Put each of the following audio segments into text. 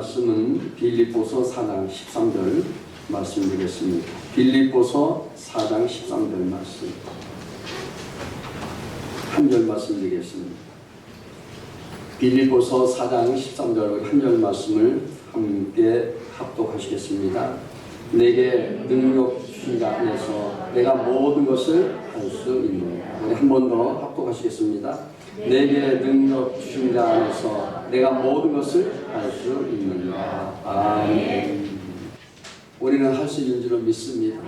말씀은 빌립보서 4장 13절 말씀 드리겠습니다. 빌립보서 4장 13절 말씀. 한 절 말씀 드리겠습니다. 빌립보서 4장 13절 한 절 말씀을 함께 합독하시겠습니다. 내게 능력 자 안에서 내가 모든 것을 할 수 있는 우리 한번 더 합독하시겠습니다. 내게 능력 주신 자 안에서 내가 모든 것을 할 수 있느니라. 아멘. 우리는 할 수 있는 줄로 믿습니다.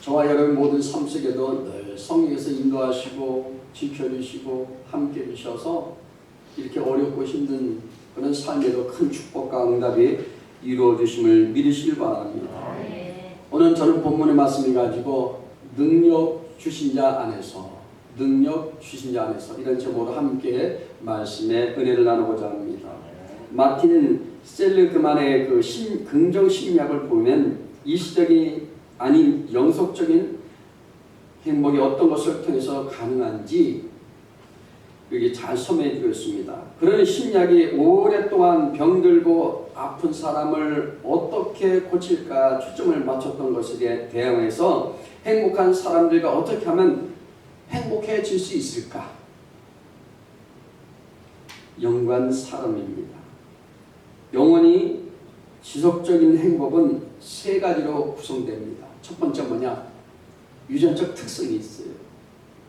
저와 여러분 모든 삶 속에도 늘 성령께서 인도하시고 지켜주시고 함께 해주셔서 이렇게 어렵고 힘든 그런 삶에도 큰 축복과 응답이 이루어 주심을 믿으시길 바랍니다. 오늘 저는 본문의 말씀을 가지고 능력 주신 자 안에서 능력 주신 자 안에서 이런 제목으로 함께 말씀의 은혜를 나누고자 합니다. 마틴 셀르그만의 그 심, 긍정 심리학을 보면 일시적이 아닌 영속적인 행복이 어떤 것을 통해서 가능한지 여기 잘 설명해 주었습니다. 그런 심리학이 오랫동안 병들고 아픈 사람을 어떻게 고칠까 초점을 맞췄던 것에 대응해서 행복한 사람들과 어떻게 하면 행복해질 수 있을까? 연관 사람입니다. 영원히 지속적인 행복은 세 가지로 구성됩니다. 첫 번째 뭐냐? 유전적 특성이 있어요.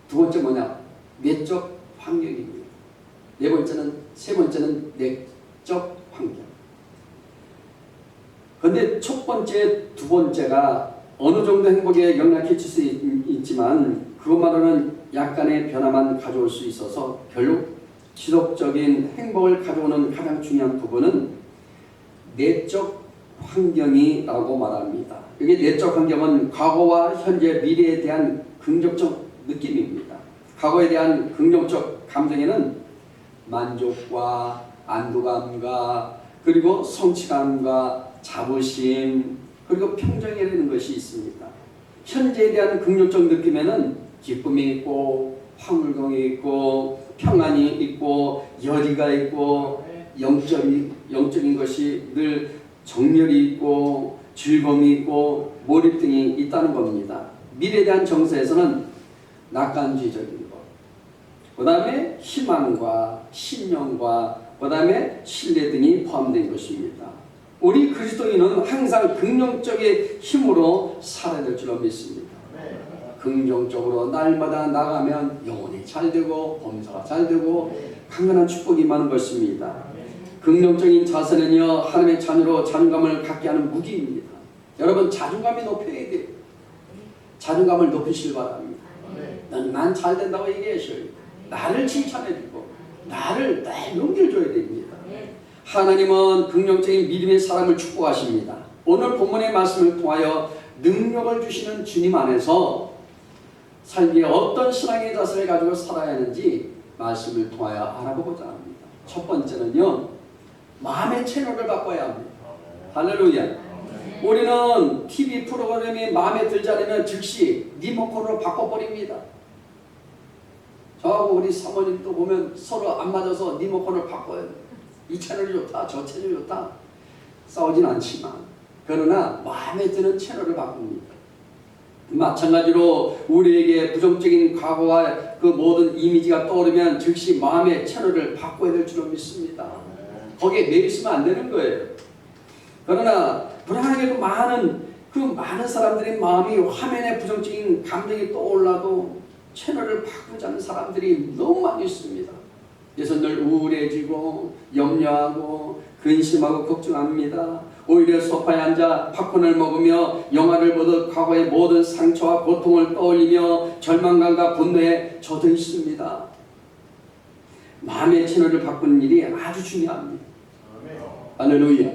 두 번째 뭐냐? 내적 환경입니다. 네 번째는 세 번째는 내적 환경. 그런데 첫 번째, 두 번째가 어느 정도 행복에 영향을 끼칠 수 있, 있지만 그것만으로는 약간의 변화만 가져올 수 있어서 결국 지속적인 행복을 가져오는 가장 중요한 부분은 내적 환경이라고 말합니다. 여기 내적 환경은 과거와 현재, 미래에 대한 긍정적 느낌입니다. 과거에 대한 긍정적 감정에는 만족과 안도감과 그리고 성취감과 자부심 그리고 평정이라는 것이 있습니다. 현재에 대한 긍정적 느낌에는 기쁨이 있고 황홀경이 있고 평안이 있고 여리가 있고 영적인 영적인 것이 늘 정열이 있고 즐거움이 있고 몰입 등이 있다는 겁니다. 미래에 대한 정서에서는 낙관주의적인 것, 그 다음에 희망과 신념과 그 다음에 신뢰 등이 포함된 것입니다. 우리 그리스도인은 항상 긍정적인 힘으로 살아야 될 줄로 믿습니다. 긍정적으로 날마다 나가면 영혼이 잘 되고 범사가 잘 되고 강건한 축복이 많은 것입니다. 긍정적인 자세는요 하나님의 자녀로 자존감을 갖게 하는 무기입니다. 여러분 자존감이 높여야 돼요. 자존감을 높이실 바랍니다. 난잘 된다고 얘기하셔요. 나를 칭찬해주고 나를 날 용기를 줘야 됩니다. 하나님은 긍정적인 믿음의 사람을 축복하십니다. 오늘 본문의 말씀을 통하여 능력을 주시는 주님 안에서 삶에 어떤 신앙의 자세를 가지고 살아야 하는지 말씀을 통하여 알아보고자 합니다. 첫 번째는요, 마음의 채널을 바꿔야 합니다. 할렐루야. 우리는 TV 프로그램이 마음에 들지 않으면 즉시 리모컨으로 바꿔버립니다. 저하고 우리 사모님도 보면 서로 안 맞아서 리모컨을 바꿔요. 이 채널이 좋다, 저 채널이 좋다. 싸우진 않지만 그러나 마음에 드는 채널을 바꿉니다. 마찬가지로 우리에게 부정적인 과거와 그 모든 이미지가 떠오르면 즉시 마음의 채널을 바꿔야 될 줄로 믿습니다. 거기에 있으면 안 되는 거예요. 그러나 불안하게도 많은 그 많은 사람들의 마음이 화면에 부정적인 감정이 떠올라도 채널을 바꾸지 않는 사람들이 너무 많이 있습니다. 그래서 늘 우울해지고 염려하고 근심하고 걱정합니다. 오히려 소파에 앉아 팝콘을 먹으며 영화를 보듯 과거의 모든 상처와 고통을 떠올리며 절망감과 분노에 젖어 있습니다. 마음의 채널을 바꾸는 일이 아주 중요합니다. 할렐루야.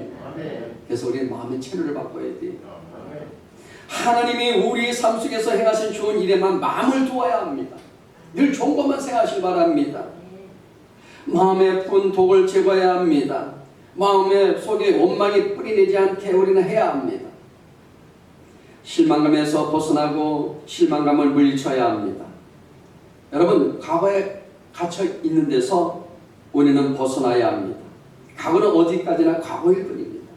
그래서 우리는 마음의 채널을 바꿔야 돼요. 하나님이 우리 삶 속에서 행하신 좋은 일에만 마음을 두어야 합니다. 늘 좋은 것만 생각하시기 바랍니다. 마음의 푼 독을 제거해야 합니다. 마음의 속에 원망이 뿌리내지 않게 우리는 해야 합니다. 실망감에서 벗어나고 실망감을 물리쳐야 합니다. 여러분 과거에 갇혀 있는 데서 우리는 벗어나야 합니다. 과거는 어디까지나 과거일 뿐입니다.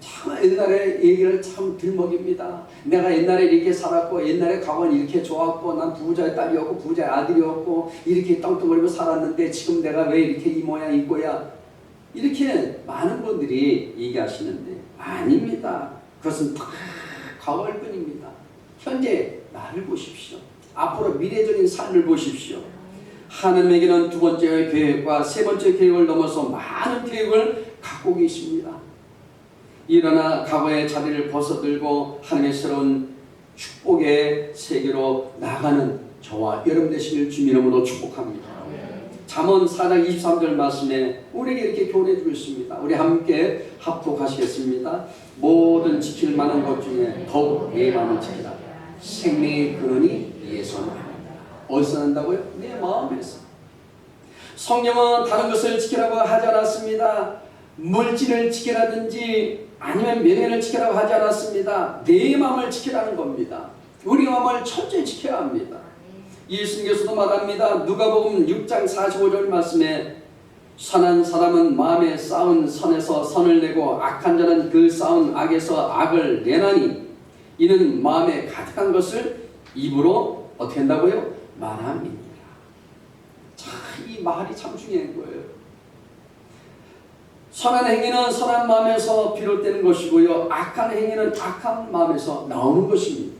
참 옛날에 얘기를 참 들먹입니다. 내가 옛날에 이렇게 살았고 옛날에 과거는 이렇게 좋았고 난 부자의 딸이었고 부자의 아들이었고 이렇게 떵떵거리고 살았는데 지금 내가 왜 이렇게 이 모양 이 꼴이야 이렇게 많은 분들이 얘기하시는데 아닙니다. 그것은 다 과거일 뿐입니다. 현재 나를 보십시오. 앞으로 미래적인 삶을 보십시오. 하나님에게는 두 번째 계획과 세 번째 계획을 넘어서 많은 계획을 갖고 계십니다. 일어나 과거의 자리를 벗어들고 하나님의 새로운 축복의 세계로 나가는 저와 여러분 되시길 주님으로 축복합니다. 잠언 4장 23절 말씀에 우리에게 이렇게 교훈해 주고 있습니다. 우리 함께 합독하시겠습니다. 모든 지킬 만한 것 중에 더욱 내 마음을 지키라. 생명의 근원이 예수 나옵니다. 어디서 난다고요? 내 마음에서. 성경은 다른 것을 지키라고 하지 않았습니다. 물질을 지키라든지 아니면 명예를 지키라고 하지 않았습니다. 내 마음을 지키라는 겁니다. 우리 마음을 철저히 지켜야 합니다. 예수님께서도 말합니다. 누가복음 6장 45절 말씀에 선한 사람은 마음에 쌓은 선에서 선을 내고 악한 자는 그 쌓은 악에서 악을 내나니 이는 마음에 가득한 것을 입으로 어떻게 한다고요? 말합니다. 자, 이 말이 참 중요한 거예요. 선한 행위는 선한 마음에서 비롯되는 것이고요. 악한 행위는 악한 마음에서 나오는 것입니다.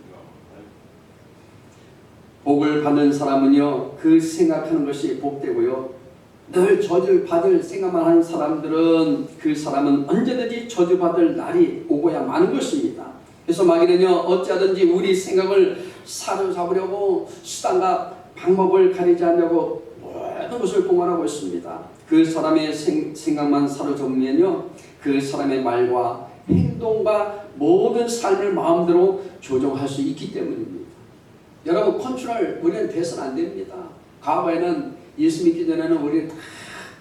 복을 받는 사람은요, 그 생각하는 것이 복되고요. 늘 저주를 받을 생각만 하는 사람들은 그 사람은 언제든지 저주받을 날이 오고야 마는 것입니다. 그래서 마귀는요, 어찌하든지 우리 생각을 사로잡으려고 수단과 방법을 가리지 않냐고 모든 것을 공언하고 있습니다. 그 사람의 생, 생각만 사로잡으면요, 그 사람의 말과 행동과 모든 삶을 마음대로 조정할 수 있기 때문입니다. 여러분 컨트롤 우리는 돼서는 안 됩니다. 과거에는 예수 믿기 전에는 우리 다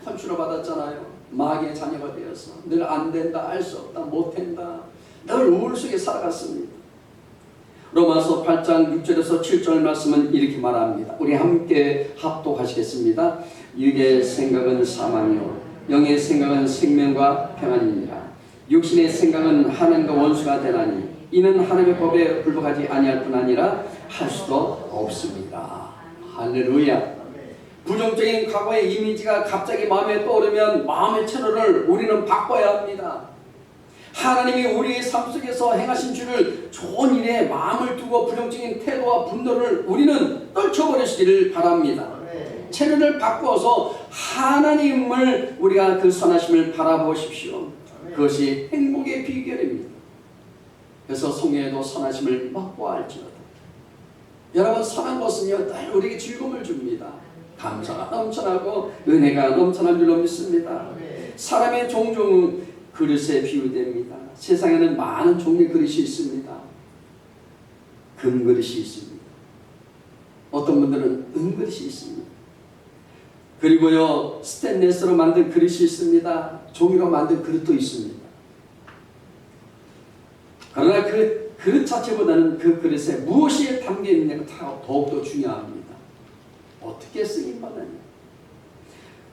컨트롤 받았잖아요. 마귀의 자녀가 되어서 늘 안 된다, 알 수 없다, 못 된다. 늘 우울 속에 살아갔습니다. 로마서 8장 6절에서 7절 말씀은 이렇게 말합니다. 우리 함께 합독하시겠습니다. 육의 생각은 사망이요 영의 생각은 생명과 평안이니라. 육신의 생각은 하나님과 원수가 되나니 이는 하나님의 법에 불복하지 아니할 뿐 아니라 할 수도 없습니다. 할렐루야. 부정적인 과거의 이미지가 갑자기 마음에 떠오르면 마음의 채널을 우리는 바꿔야 합니다. 하나님이 우리의 삶 속에서 행하신 줄을 좋은 일에 마음을 두고 부정적인 태도와 분노를 우리는 떨쳐버리시기를 바랍니다. 채널을 바꿔서 하나님을 우리가 그 선하심을 바라보십시오. 그것이 행복의 비결입니다. 그래서 성경에도 선하심을 맛보아할지어다. 여러분 선한 것은요 늘 우리에게 즐거움을 줍니다. 감사가 넘쳐나고 은혜가 넘쳐난 줄로 믿습니다. 사람의 종종 그릇에 비유됩니다. 세상에는 많은 종류의 그릇이 있습니다. 금 그릇이 있습니다. 어떤 분들은 은 그릇이 있습니다. 그리고요 스테인레스로 만든 그릇이 있습니다. 종이로 만든 그릇도 있습니다. 그러나 그 그릇 자체보다는 그 그릇에 무엇이 담겨 있느냐가 더욱더 중요합니다. 어떻게 쓰임 받느냐.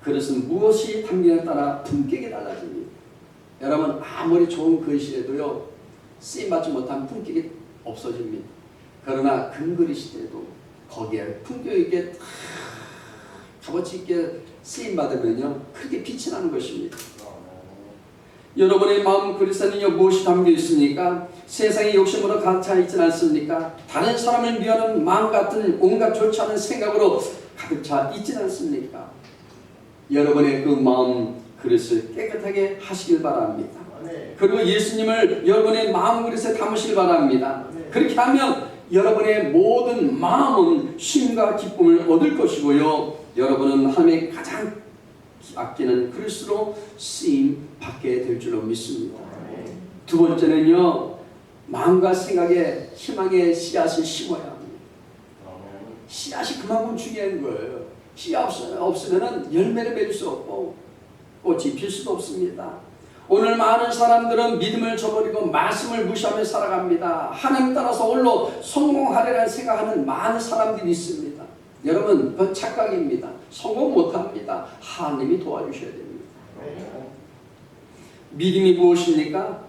그릇은 무엇이 담기냐에 따라 품격이 달라집니다. 여러분 아무리 좋은 그릇이라도요 쓰임 받지 못한 품격이 없어집니다. 그러나 금그릇이라도 거기에 품격 있게 값어치 있게 쓰임 받으면요 크게 빛이 나는 것입니다. 여러분의 마음 그릇에는요 무엇이 담겨 있습니까? 세상의 욕심으로 가차 있지 않습니까? 다른 사람을 미워하는 마음 같은 온갖 좋지 않은 생각으로 가득 차 있지 않습니까? 여러분의 그 마음 그릇을 깨끗하게 하시길 바랍니다. 그리고 예수님을 여러분의 마음 그릇에 담으시길 바랍니다. 그렇게 하면 여러분의 모든 마음은 쉼과 기쁨을 얻을 것이고요. 여러분은 하나님의 가장 아끼는 그릇으로 쓰임 받게 될 줄로 믿습니다. 두 번째는요. 마음과 생각에 희망의 씨앗을 심어야 합니다. 씨앗이 그만큼 중요한 거예요. 씨앗 없으면 열매를 맺을 수 없고 꽃이 필 수도 없습니다. 오늘 많은 사람들은 믿음을 저버리고 말씀을 무시하며 살아갑니다. 하나님 따라서 홀로 성공하리라는 생각하는 많은 사람들이 있습니다. 여러분 그건 착각입니다. 성공 못합니다. 하나님이 도와주셔야 됩니다. 믿음이 무엇입니까?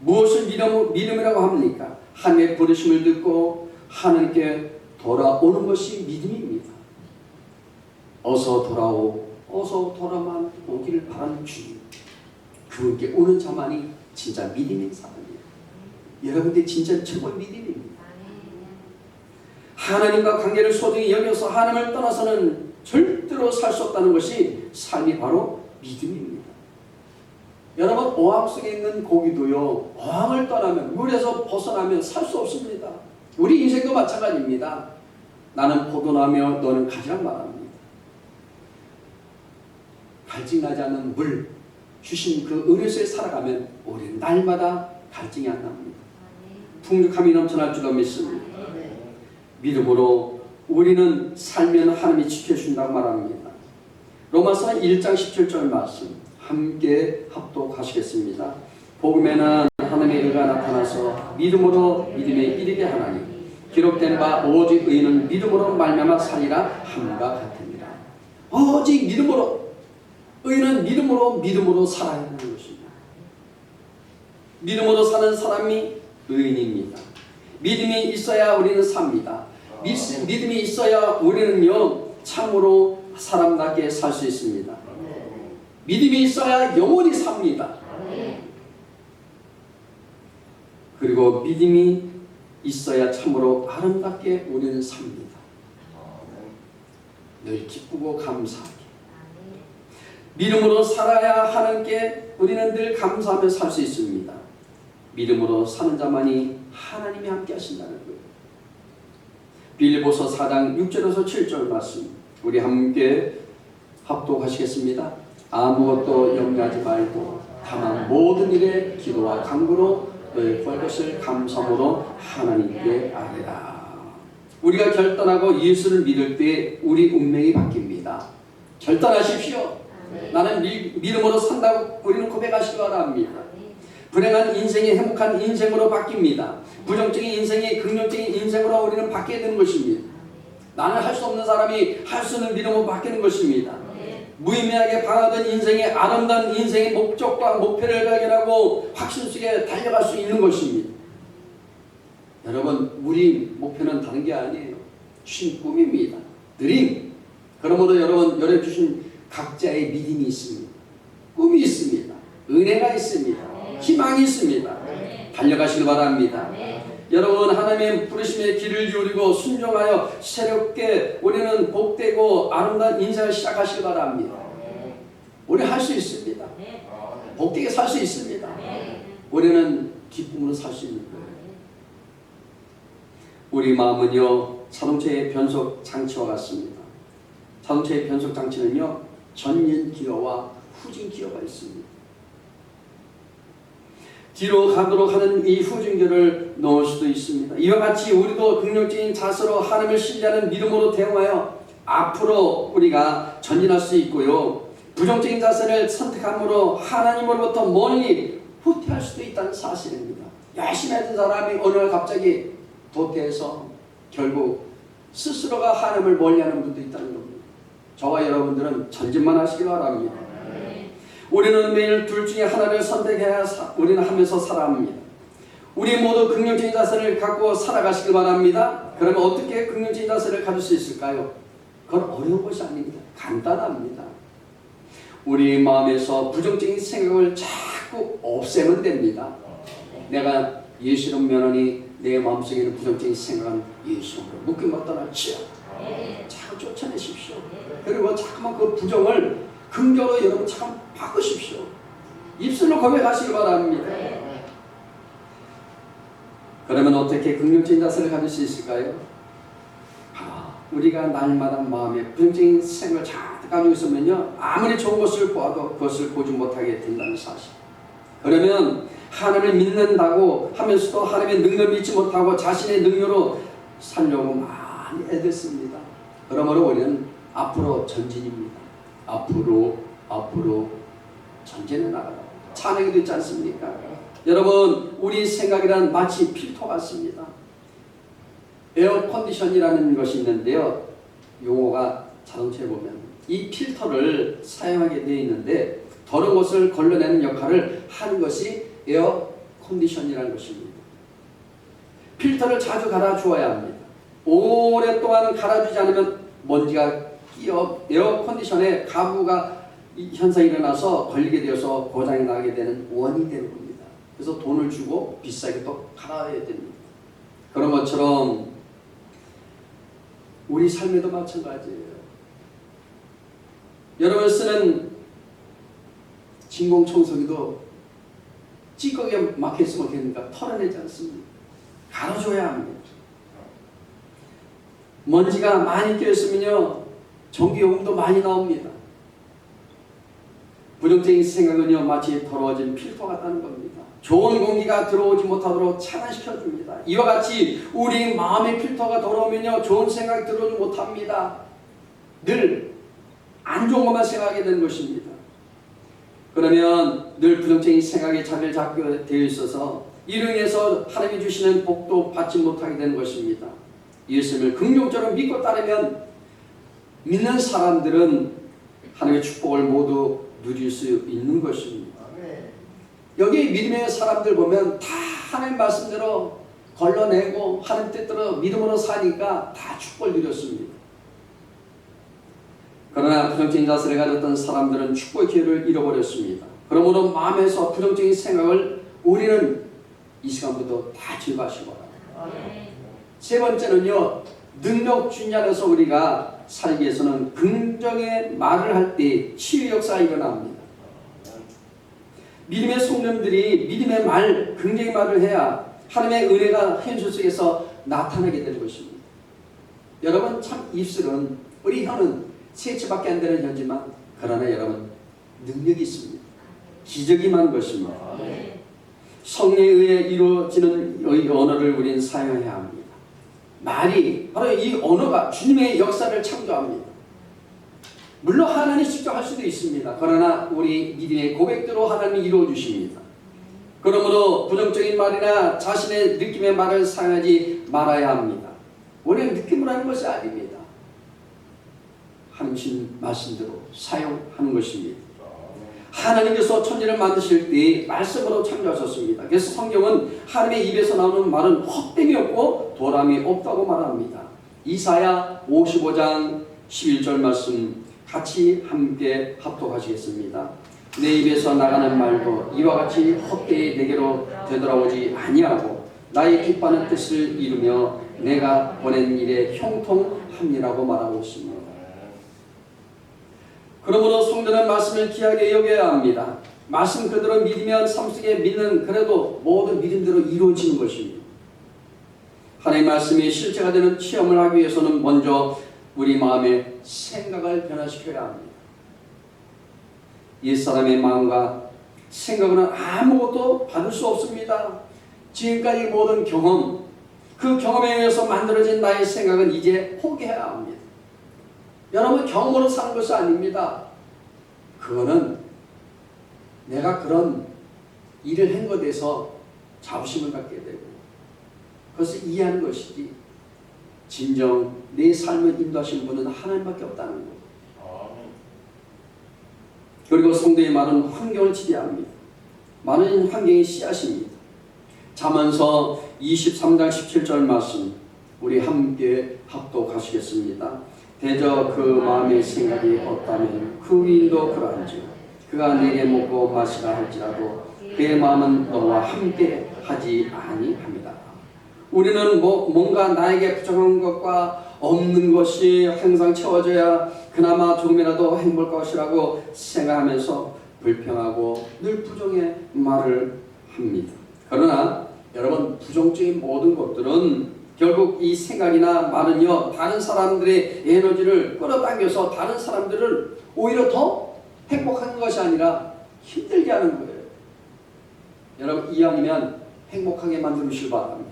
무엇을 믿음, 믿음이라고 합니까? 하나님의 부르심을 듣고 하나님께 돌아오는 것이 믿음입니다. 어서 돌아오, 어서 돌아만 오기를 바라는 주님. 그분께 오는 자만이 진짜 믿음인 사람이에요. 여러분들 진짜 최고의 믿음입니다. 하나님과 관계를 소중히 여겨서 하나님을 떠나서는 절대로 살 수 없다는 것이 삶이 바로 믿음입니다. 여러분 어항 속에 있는 고기도요 어항을 떠나면 물에서 벗어나면 살 수 없습니다. 우리 인생도 마찬가지입니다. 나는 포도나며 너는 가지란 말합니다. 갈증나지 않는 물 주신 그 은혜소에 살아가면 우리는 날마다 갈증이 안 납니다. 풍족함이 넘쳐날 줄로 믿습니다. 믿음으로 우리는 살면 하나님이 지켜준다고 말합니다. 로마서 1장 17절 말씀 함께 합독하시겠습니다. 복음에는 하나님의 의가 나타나서 믿음으로 믿음에 이르게 하나니 기록된 바 오직 의인은 믿음으로 말미암아 살리라 함과 같으니라. 오직 믿음으로 의인은 믿음으로 믿음으로 살아야 하는 것입니다. 믿음으로 사는 사람이 의인입니다. 믿음이 있어야 우리는 삽니다. 믿, 믿음이 있어야 우리는요 참으로 사람답게 살 수 있습니다. 믿음이 있어야 영원히 삽니다. 그리고 믿음이 있어야 참으로 아름답게 우리는 삽니다. 늘 기쁘고 감사하게 믿음으로 살아야 하나님께 우리는 늘 감사하며 살 수 있습니다. 믿음으로 사는 자만이 하나님이 함께 하신다는. 빌리보서 4장 6절에서 7절 말씀 우리 함께 합독하시겠습니다. 아무것도 염려하지 말고 다만 모든 일에 기도와 간구로 구할 것을 감사함으로 하나님께 아뢰라. 우리가 결단하고 예수를 믿을 때 우리 운명이 바뀝니다. 결단하십시오. 나는 미, 믿음으로 산다고 우리는 고백하시기 바랍니다. 불행한 인생이 행복한 인생으로 바뀝니다. 부정적인 인생이 긍정적인 인생으로 우리는 바뀌게 되는 것입니다. 나는 할 수 없는 사람이 할 수 있는 믿음으로 바뀌는 것입니다. 무의미하게 방하던 인생의 아름다운 인생의 목적과 목표를 발견하고 확신 속에 달려갈 수 있는 것입니다. 여러분, 우리 목표는 다른 게 아니에요. 주신 꿈입니다. 드림. 그러므로 여러분, 여러분 주신 각자의 믿음이 있습니다. 꿈이 있습니다. 은혜가 있습니다. 희망이 있습니다. 달려가시길 바랍니다. 여러분 하나님의 부르심에 귀를 기울이고 순종하여 새롭게 우리는 복되고 아름다운 인생을 시작하시길 바랍니다. 우리 할 수 있습니다. 복되게 살 수 있습니다. 우리는 기쁨으로 살 수 있는 거예요. 우리 마음은요 자동차의 변속 장치와 같습니다. 자동차의 변속 장치는요 전륜 기어와 후진 기어가 있습니다. 뒤로 가도록 하는 이 후진기를 넣을 수도 있습니다. 이와 같이 우리도 긍정적인 자세로 하나님을 신뢰하는 믿음으로 대응하여 앞으로 우리가 전진할 수 있고요. 부정적인 자세를 선택함으로 하나님으로부터 멀리 후퇴할 수도 있다는 사실입니다. 열심히 했던 사람이 어느 날 갑자기 도태해서 결국 스스로가 하나님을 멀리하는 분도 있다는 겁니다. 저와 여러분들은 전진만 하시기 바랍니다. 우리는 매일 둘 중에 하나를 선택해야 사, 우리는 하면서 살아갑니다. 우리 모두 긍정적인 자세를 갖고 살아가시길 바랍니다. 그러면 어떻게 긍정적인 자세를 가질 수 있을까요? 그건 어려운 것이 아닙니다. 간단합니다. 우리 마음에서 부정적인 생각을 자꾸 없애면 됩니다. 내가 예수로 면하니 내 마음속에 있는 부정적인 생각은 예수로 묶임을 떠나치요. 자꾸 쫓아내십시오. 그리고 자꾸만 그 부정을 긍정으로 여러분 참 바꾸십시오. 입술로 고백하시기 바랍니다. 그러면 어떻게 긍정적인 자세를 가질 수 있을까요? 아, 우리가 날마다 마음에 부정적인 생각을 잔뜩 가지고 있으면요 아무리 좋은 것을 보아도 그것을 보지 못하게 된다는 사실. 그러면 하나님을 믿는다고 하면서도 하나님의 능력을 믿지 못하고 자신의 능력으로 살려고 많이 애썼습니다. 그러므로 우리는 앞으로 전진입니다. 앞으로 앞으로 전진해 나가라. 찬양이 되지 않습니까? 여러분 우리 생각이란 마치 필터 같습니다. 에어 컨디션이라는 것이 있는데요. 용어가 자동차에 보면 이 필터를 사용하게 되어 있는데 더러운 것을 걸러내는 역할을 하는 것이 에어 컨디션이라는 것입니다. 필터를 자주 갈아주어야 합니다. 오랫동안 갈아주지 않으면 먼지가 끼어 에어 컨디션에 가부가 이 현상이 일어나서 걸리게 되어서 고장이 나게 되는 원인이 되는 겁니다. 그래서 돈을 주고 비싸게 또 갈아야 됩니다. 그런 것처럼 우리 삶에도 마찬가지예요. 여러분 쓰는 진공 청소기도 찌꺼기가 막혀있으면 됩니까? 털어내지 않습니다. 갈아줘야 합니다. 먼지가 많이 껴있으면요 전기요금도 많이 나옵니다. 부정적인 생각은요 마치 더러워진 필터 같다는 겁니다. 좋은 공기가 들어오지 못하도록 차단시켜 줍니다. 이와 같이 우리 마음의 필터가 더러우면요 좋은 생각이 들어오지 못합니다. 늘 안 좋은 것만 생각하게 되는 것입니다. 그러면 늘 부정적인 생각에 자리를 잡게 되어 있어서 이로 인해서 하나님이 주시는 복도 받지 못하게 되는 것입니다. 예수님을 긍정적으로 믿고 따르면 믿는 사람들은 하나님의 축복을 모두 누릴 수 있는 것입니다. 여기 믿음의 사람들 보면 다 하나님 말씀대로 걸러내고 하나님 뜻대로 믿음으로 사니까 다 축복을 누렸습니다. 그러나 부정적인 자세를 가졌던 사람들은 축복의 기회를 잃어버렸습니다. 그러므로 마음에서 부정적인 생각을 우리는 이 시간부터 다 제거하시기 바랍니다. 세 번째는요, 능력 주인 안에서 우리가 살기 위해서는 긍정의 말을 할 때 치유 역사가 일어납니다. 믿음의 성령들이 믿음의 말, 긍정의 말을 해야 하나님의 은혜가 현실 속에서 나타나게 되는 것입니다. 여러분 참 입술은 우리 혀는 세치밖에 안 되는 혀지만 그러나 여러분 능력이 있습니다. 기적이 많은 것입니다. 성령에 의해 이루어지는 이 언어를 우리는 사용해야 합니다. 말이 바로 이 언어가 주님의 역사를 창조합니다. 물론 하나님 직접 할 수도 있습니다. 그러나 우리 믿음의 고백대로 하나님이 이루어 주십니다. 그러므로 부정적인 말이나 자신의 느낌의 말을 사용하지 말아야 합니다. 우리는 느낌으로 하는 것이 아닙니다. 하나님 말씀대로 사용하는 것입니다. 하나님께서 천지를 만드실 때 말씀으로 창조하셨습니다. 그래서 성경은 하나님의 입에서 나오는 말은 헛됨이 없고 도람이 없다고 말합니다. 이사야 55장 11절 말씀 같이 함께 합독하시겠습니다. 내 입에서 나가는 말도 이와 같이 헛되이 내게로 되돌아오지 아니하고 나의 기뻐하는 뜻을 이루며 내가 보낸 일에 형통함이라고 말하고 있습니다. 그러므로 성도는 말씀을 귀하게 여겨야 합니다. 말씀 그대로 믿으면 삶 속에 믿는 그래도 모든 믿음대로 이루어지는 것입니다. 하나님 말씀이 실제가 되는 체험을 하기 위해서는 먼저 우리 마음의 생각을 변화시켜야 합니다. 옛사람의 마음과 생각으로는 아무것도 받을 수 없습니다. 지금까지 모든 경험, 그 경험에 의해서 만들어진 나의 생각은 이제 포기해야 합니다. 여러분 경험으로 사는 것이 아닙니다. 그거는 내가 그런 일을 한 것에 대해서 자부심을 갖게 되고 그것을 이해하는 것이지 진정 내 삶을 인도하신 분은 하나님밖에 없다는 것. 그리고 성도의 말은 환경을 지배합니다. 말은 환경의 씨앗입니다. 자문서 23장 17절 말씀 우리 함께 합독하시겠습니다. 대저 그 마음의 생각이 없다면 그 위인도 그러한지 그가 내게 먹고 마시라 할지라도 그의 마음은 너와 함께 하지 아니합니다. 우리는 뭐 뭔가 나에게 부족한 것과 없는 것이 항상 채워져야 그나마 조금이라도 행복할 것이라고 생각하면서 불평하고 늘 부정의 말을 합니다. 그러나 여러분 부정적인 모든 것들은 결국 이 생각이나 말은요 다른 사람들의 에너지를 끌어당겨서 다른 사람들을 오히려 더 행복한 것이 아니라 힘들게 하는 거예요. 여러분 이왕이면 행복하게 만들으시기 바랍니다.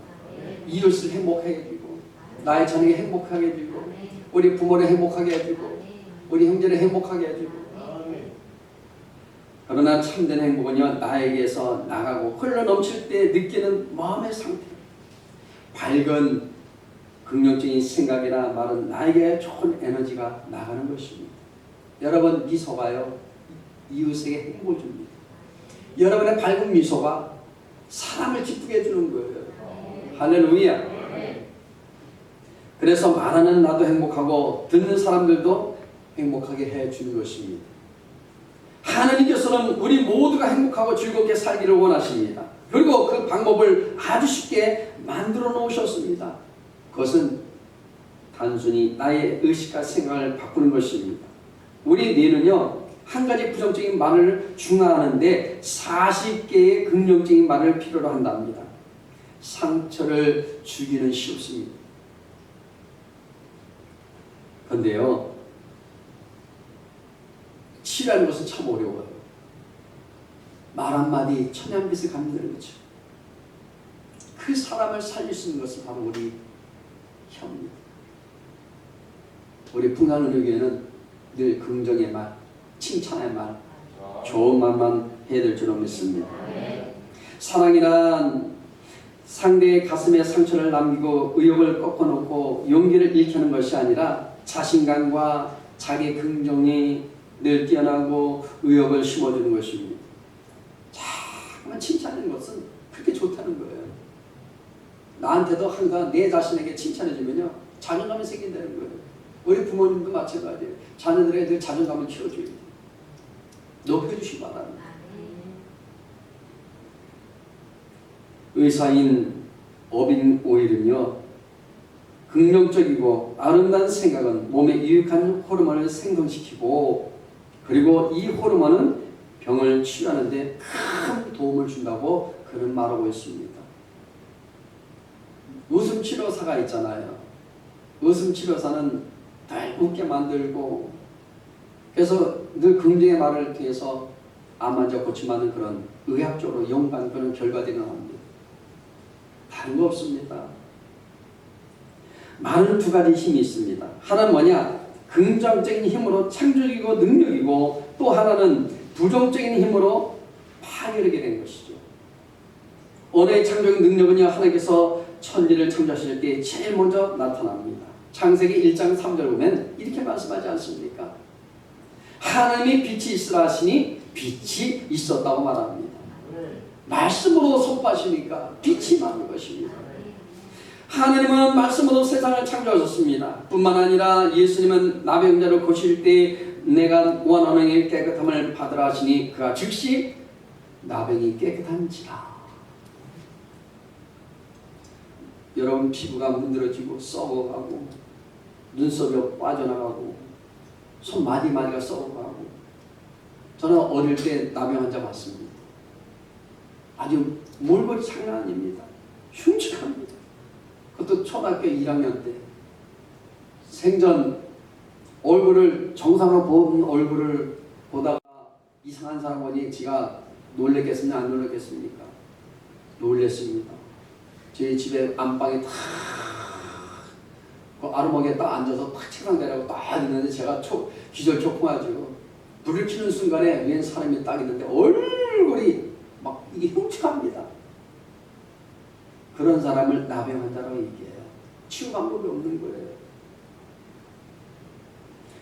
이웃을 행복하게 해주고 나의 자녀를 행복하게 해주고 우리 부모를 행복하게 해주고 우리 형제를 행복하게 해주고. 그러나 참된 행복은요 나에게서 나가고 흘러 넘칠 때 느끼는 마음의 상태 밝은 긍정적인 생각이나 말은 나에게 좋은 에너지가 나가는 것입니다. 여러분 미소가요 이웃에게 행복을 줍니다. 여러분의 밝은 미소가 사람을 기쁘게 해주는 거예요. 할렐루야. 그래서 말하는 나도 행복하고 듣는 사람들도 행복하게 해주는 것입니다. 하나님께서는 우리 모두가 행복하고 즐겁게 살기를 원하십니다. 그리고 그 방법을 아주 쉽게 만들어 놓으셨습니다. 그것은 단순히 나의 의식과 생각을 바꾸는 것입니다. 우리 뇌는요, 한 가지 부정적인 말을 중화하는데 40개의 긍정적인 말을 필요로 한답니다. 상처를 주기는 쉽습니다. 그런데요, 치라는 것은 참 어려워요. 말 한마디 천연빛을 감는 거죠. 그 사람을 살릴 수 있는 것은 바로 우리 혀입니다. 우리 풍간의교회는 늘 긍정의 말, 칭찬의 말, 좋은 말만 해야 될 줄로 믿습니다. 사랑이란 상대의 가슴에 상처를 남기고 의욕을 꺾어놓고 용기를 일으키는 것이 아니라 자신감과 자기 긍정이 늘 뛰어나고 의욕을 심어주는 것입니다. 자꾸만 칭찬하는 것은 그렇게 좋다는 거예요. 나한테도 항상 내 자신에게 칭찬해주면요 자존감이 생긴다는 거예요. 우리 부모님도 마찬가지예요. 자녀들에게 늘 자존감을 키워줘야 돼요. 높여주시기 바랍니다. 의사인 어빈 오일은요 긍정적이고 아름다운 생각은 몸에 유익한 호르몬을 생성시키고 그리고 이 호르몬은 병을 치료하는데 큰 도움을 준다고 그는 말하고 있습니다. 웃음 치료사가 있잖아요. 웃음 치료사는 늘 웃게 만들고 그래서 늘 긍정의 말을 통해서 암 환자 고침하는 그런 의학적으로 연관 그런 결과들이 나옵니다. 다른 거 없습니다. 말은 두 가지 힘이 있습니다. 하나는 뭐냐? 긍정적인 힘으로 창조적이고 능력이고 또 하나는 부정적인 힘으로 파괴하게 된 것이죠. 언어의 창조적 능력은요 하나님께서 천지를 창조하실 때 제일 먼저 나타납니다. 창세기 1장 3절 보면 이렇게 말씀하지 않습니까? 하나님이 빛이 있으라 하시니 빛이 있었다고 말합니다. 말씀으로 선포하시니까 빛이 나는 것입니다. 하나님은 말씀으로 세상을 창조하셨습니다. 뿐만 아니라 예수님은 나병자를 고실 때 내가 원하는 깨끗함을 받으라 하시니 그가 즉시 나병이 깨끗한지라. 여러분 피부가 문드러지고 썩어가고 눈썹이 빠져나가고 손 마디 마디가 썩어가고 저는 어릴 때 나병 환자 봤습니다. 아주 몰골이 장난 아닙니다. 흉측합니다. 그것도 초등학교 1학년 때 생전 얼굴을 정상으로 본 얼굴을 보다가 이상한 사람 보니 지가 놀랬겠습니까? 안 놀랬겠습니까? 놀랬습니다. 저희 집에 안방에 탁, 그 아르목에 딱 앉아서 탁 책상 대라고 딱 있는데 제가 초, 기절초풍하죠. 불을 켜는 순간에 웬 사람이 딱 있는데 얼굴이 막 이게 흉측합니다. 그런 사람을 나병 환자라고 얘기해요. 치유 방법이 없는 거예요.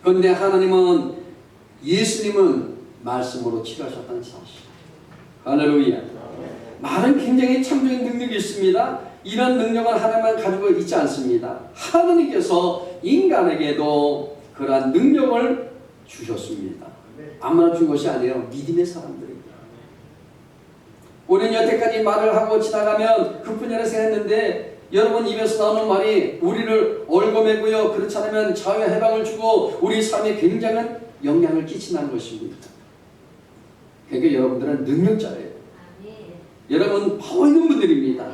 그런데 하나님은 예수님은 말씀으로 치료하셨다는 사실. 할렐루야. 말은 굉장히 창조적 능력이 있습니다. 이런 능력은 하나만 가지고 있지 않습니다. 하나님께서 인간에게도 그러한 능력을 주셨습니다. 아무나 준 것이 아니에요. 믿음의 사람들에게. 우리는 여태까지 말을 하고 지나가면 그뿐이라 생각했는데 여러분 입에서 나오는 말이 우리를 얽어매고요. 그렇지 않으면 자유의 해방을 주고 우리 삶에 굉장한 영향을 끼친다는 것입니다. 그러니까 여러분들은 능력자예요. 여러분 파워 있는 분들입니다.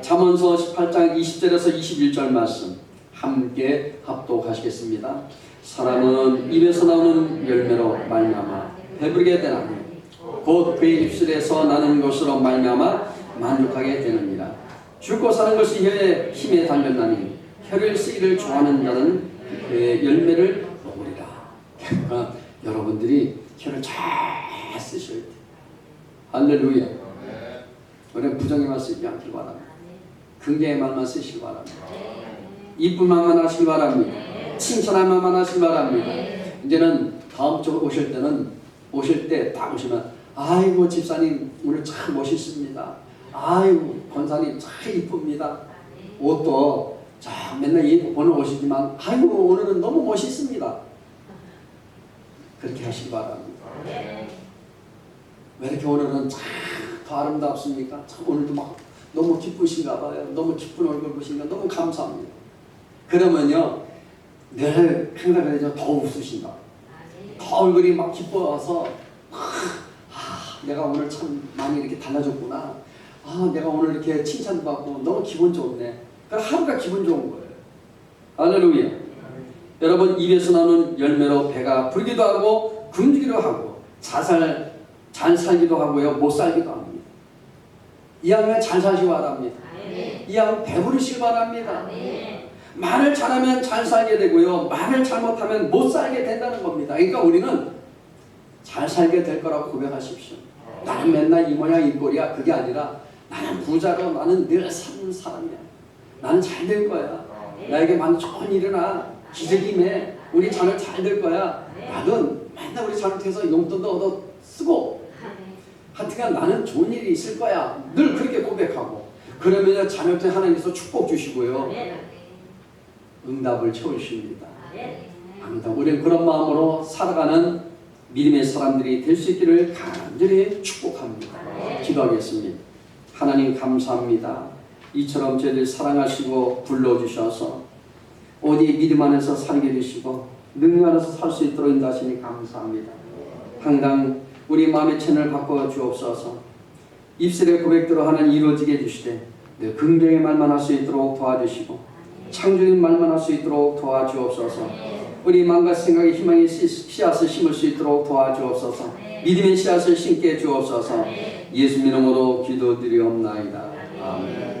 잠언서 18장 20절에서 21절 말씀 함께 합독하시겠습니다. 사람은 입에서 나오는 열매로 말미암아 배부르게 되나니 곧 그의 입술에서 나는 것으로 말미암아 만족하게 되느니라. 죽고 사는 것이 혀의 힘에 달렸나니 혀를 쓰기를 좋아하는 자는 열매를 먹으리라. 그러니까 여러분들이 혀를 잘 쓰셔야 돼요. 할렐루야. 우리는 부정의 말 쓰지 않길 바랍니다. 긍정의 말만 쓰시기 바랍니다. 이쁜 말만 하시기 바랍니다. 칭찬할 말만 하시기 바랍니다. 이제는 다음 주 오실 때는 오실 때딱 오시면 아이고 집사님 오늘 참 멋있습니다. 아이고 권사님 참 이쁩니다. 옷도 자 맨날 이 오늘 오시지만 아이고 오늘은 너무 멋있습니다. 그렇게 하시기 바랍니다. 왜 이렇게 오늘은 참 더 아름답습니까? 참 오늘도 막 너무 기쁘신가 봐요. 너무 기쁜 얼굴 보시니까 너무 감사합니다. 그러면요 늘 항상 그러죠 더 웃으신다. 더 얼굴이 막 기뻐서 아, 내가 오늘 참 많이 이렇게 달라졌구나. 아, 내가 오늘 이렇게 칭찬도 받고 너무 기분 좋네. 그럼 하루가 기분 좋은 거예요. 할렐루야. 여러분 입에서 나오는 열매로 배가 부르기도 하고 굶기도 하고 자살 잘 살기도 하고요 못 살기도 합니다. 이왕이면 잘 사시기 바랍니다. 이왕 배부르시기 바랍니다. 말을 잘하면 잘 살게 되고요. 말을 잘못하면 못 살게 된다는 겁니다. 그러니까 우리는 잘 살게 될 거라고 고백하십시오. 나는 맨날 이 모양 이 꼴이야. 그게 아니라 나는 부자로 나는 늘 사는 사람이야. 나는 잘 될 거야. 나에게 많은 좋은 일이나 기적이 매. 우리 자녀 잘 될 거야. 나는 맨날 우리 통해서 용돈도 얻어 쓰고 하여튼간 나는 좋은 일이 있을 거야. 늘 그렇게 고백하고 그러면 자녀한테 하나님께서 축복 주시고요. 응답을 채우십니다. 아니다. 우리는 그런 마음으로 살아가는 믿음의 사람들이 될 수 있기를 간절히 축복합니다. 기도하겠습니다. 하나님 감사합니다. 이처럼 저희들 사랑하시고 불러주셔서 어디 믿음 안에서 살게 해주시고 능력 안에서 살 수 있도록 인도하시니 감사합니다. 항상 우리 마음의 채널 바꿔 주옵소서 입술의 고백대로 하는 이루어지게 해주시되 늘 긍정의 말만 할 수 있도록 도와주시고 창조의 말만 할 수 있도록 도와주옵소서 우리 마음과 생각의 희망의 씨- 씨앗을 심을 수 있도록 도와주옵소서 믿음의 씨앗을 심게 주옵소서 예수 이름으로 기도드리옵나이다. 아멘